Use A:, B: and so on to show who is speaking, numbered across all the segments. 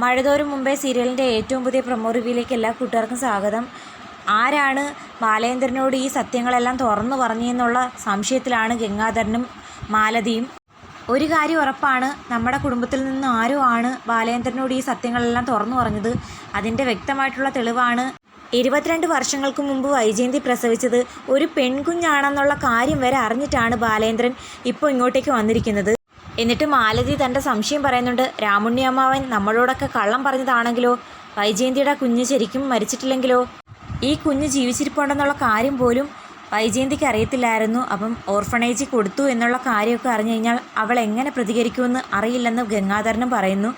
A: മഴതോറും മുമ്പേ സീരിയലിന്റെ ഏറ്റവും പുതിയ പ്രൊമോ റിവ്യൂയിലേക്ക് എല്ലാ കൂട്ടുകാർക്കും സ്വാഗതം. ആരാണ് ബാലേന്ദ്രനോട് ഈ സത്യങ്ങളെല്ലാം തുറന്നു പറഞ്ഞെന്നുള്ള സംശയത്തിലാണ് ഗംഗാധരനും മാലതിയും. ഒരു കാര്യം ഉറപ്പാണ് നമ്മുടെ കുടുംബത്തിൽ നിന്ന് ആരോ ആണ് ബാലേന്ദ്രനോട് ഈ സത്യങ്ങളെല്ലാം തുറന്നു പറഞ്ഞത്. അതിന്റെ വ്യക്തമായിട്ടുള്ള തെളിവാണ് ഇരുപത്തിരണ്ട് വർഷങ്ങൾക്ക് മുമ്പ് വൈജയന്തി പ്രസവിച്ചത് ഒരു പെൺകുഞ്ഞാണെന്നുള്ള കാര്യം വരെ അറിഞ്ഞിട്ടാണ് ബാലേന്ദ്രൻ ഇപ്പോൾ ഇങ്ങോട്ടേക്ക് വന്നിരിക്കുന്നത്. എന്നിട്ട് മാലതി തന്റെ സംശയം പറയുന്നുണ്ട് രാമുണ്ണി അമ്മാവൻ നമ്മളോടൊക്കെ കള്ളം പറഞ്ഞതാണെങ്കിലോ? വൈജയന്തിയുടെ കുഞ്ഞ് ശരിക്കും മരിച്ചിട്ടില്ലെങ്കിലോ? ഈ കുഞ്ഞ് ജീവിച്ചിരിപ്പുണ്ടെന്നുള്ള കാര്യം പോലും വൈജയന്തിക്ക് അറിയത്തില്ലായിരുന്നു. അപ്പം ഓർഫണേജിൽ കൊടുത്തു എന്നുള്ള കാര്യമൊക്കെ അറിഞ്ഞു കഴിഞ്ഞാൽ അവൾ എങ്ങനെ പ്രതികരിക്കുമെന്ന് അറിയില്ലെന്ന് ഗംഗാധരനും പറയുന്നു.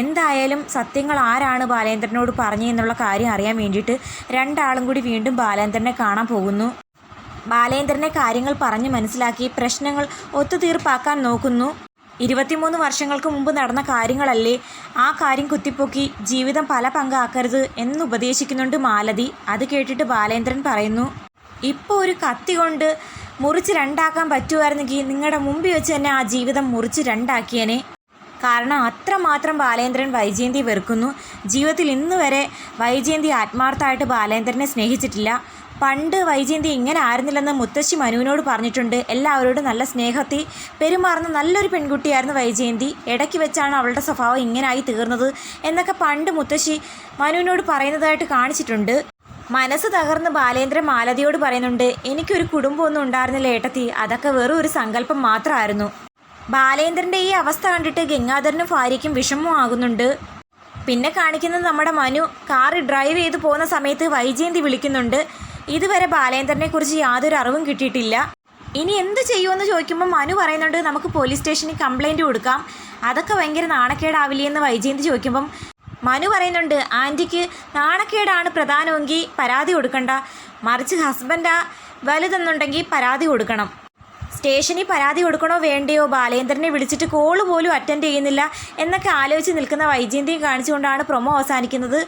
A: എന്തായാലും സത്യങ്ങൾ ആരാണ് ബാലേന്ദ്രനോട് പറഞ്ഞതെന്നുള്ള കാര്യം അറിയാൻ വേണ്ടിയിട്ട് രണ്ടാളും കൂടി വീണ്ടും ബാലേന്ദ്രനെ കാണാൻ പോകുന്നു. ബാലേന്ദ്രനെ കാര്യങ്ങൾ പറഞ്ഞ് മനസ്സിലാക്കി പ്രശ്നങ്ങൾ ഒത്തുതീർപ്പാക്കാൻ നോക്കുന്നു. ഇരുപത്തിമൂന്ന് വർഷങ്ങൾക്ക് മുമ്പ് നടന്ന കാര്യങ്ങളല്ലേ? ആ കാര്യം കുത്തിപ്പൊക്കി ജീവിതം പല പങ്കാക്കരുത് എന്ന് ഉപദേശിക്കുന്നുണ്ട് മാലതി. അത് കേട്ടിട്ട് ബാലേന്ദ്രൻ പറയുന്നു ഇപ്പോൾ ഒരു കത്തി കൊണ്ട് മുറിച്ച് രണ്ടാക്കാൻ പറ്റുമായിരുന്നെങ്കിൽ നിങ്ങളുടെ മുമ്പിൽ വെച്ച് തന്നെ ആ ജീവിതം മുറിച്ച് രണ്ടാക്കിയേനെ. കാരണം അത്രമാത്രം ബാലേന്ദ്രൻ വൈജയന്തി വെറുക്കുന്നു. ജീവിതത്തിൽ ഇന്ന് വരെ വൈജയന്തി ആത്മാർത്ഥമായിട്ട് ബാലേന്ദ്രനെ സ്നേഹിച്ചിട്ടില്ല. പണ്ട് വൈജയന്തി ഇങ്ങനെ ആയിരുന്നില്ലെന്ന് മുത്തശ്ശി മനുവിനോട് പറഞ്ഞിട്ടുണ്ട്. എല്ലാവരോടും നല്ല സ്നേഹത്തിൽ പെരുമാറുന്ന നല്ലൊരു പെൺകുട്ടിയായിരുന്നു വൈജയന്തി. ഇടയ്ക്ക് വെച്ചാണ് അവളുടെ സ്വഭാവം ഇങ്ങനായി തീർന്നത് എന്നൊക്കെ പണ്ട് മുത്തശ്ശി മനുവിനോട് പറയുന്നതായിട്ട് കാണിച്ചിട്ടുണ്ട്. മനസ്സ് തകർന്ന് ബാലേന്ദ്രൻ മാലതിയോട് പറയുന്നുണ്ട് എനിക്കൊരു കുടുംബമൊന്നും ഉണ്ടായിരുന്നില്ല ഏട്ടത്തി. അതൊക്കെ വെറും ഒരു സങ്കല്പം മാത്രമായിരുന്നു. ബാലേന്ദ്രന്റെ ഈ അവസ്ഥ കണ്ടിട്ട് ഗംഗാധരനും ഭാര്യയ്ക്കും വിഷമമാകുന്നുണ്ട് പിന്നെ കാണിക്കുന്നത് നമ്മുടെ മനു. കാർ ഡ്രൈവ് ചെയ്ത് പോകുന്ന സമയത്ത് വൈജയന്തി വിളിക്കുന്നുണ്ട്. ഇതുവരെ ബാലേന്ദ്രനെ കുറിച്ച് യാതൊരു അറിവും കിട്ടിയിട്ടില്ല. ഇനി എന്ത് ചെയ്യുമെന്ന് ചോദിക്കുമ്പോൾ മനു പറയുന്നുണ്ട് നമുക്ക് പോലീസ് സ്റ്റേഷനിൽ കംപ്ലൈന്റ് കൊടുക്കാം. അതൊക്കെ ഭയങ്കര നാണക്കേടാവില്ലേ? എന്ന് വൈജയന്തി ചോദിക്കുമ്പം മനു പറയുന്നുണ്ട് ആന്റിക്ക് നാണക്കേടാണ് പ്രധാനമെങ്കിൽ പരാതി കൊടുക്കണ്ട. മറിച്ച് ഹസ്ബൻഡാ വലുതെന്നുണ്ടെങ്കിൽ പരാതി കൊടുക്കണം. സ്റ്റേഷനിൽ പരാതി കൊടുക്കണോ വേണ്ടയോ? ബാലേന്ദ്രനെ വിളിച്ചിട്ട് കോൾ പോലും അറ്റൻഡ് ചെയ്യുന്നില്ല എന്നൊക്കെ ആലോചിച്ച് നിൽക്കുന്ന വൈജയന്തിയും കാണിച്ചുകൊണ്ടാണ് പ്രൊമോ അവസാനിക്കുന്നത്.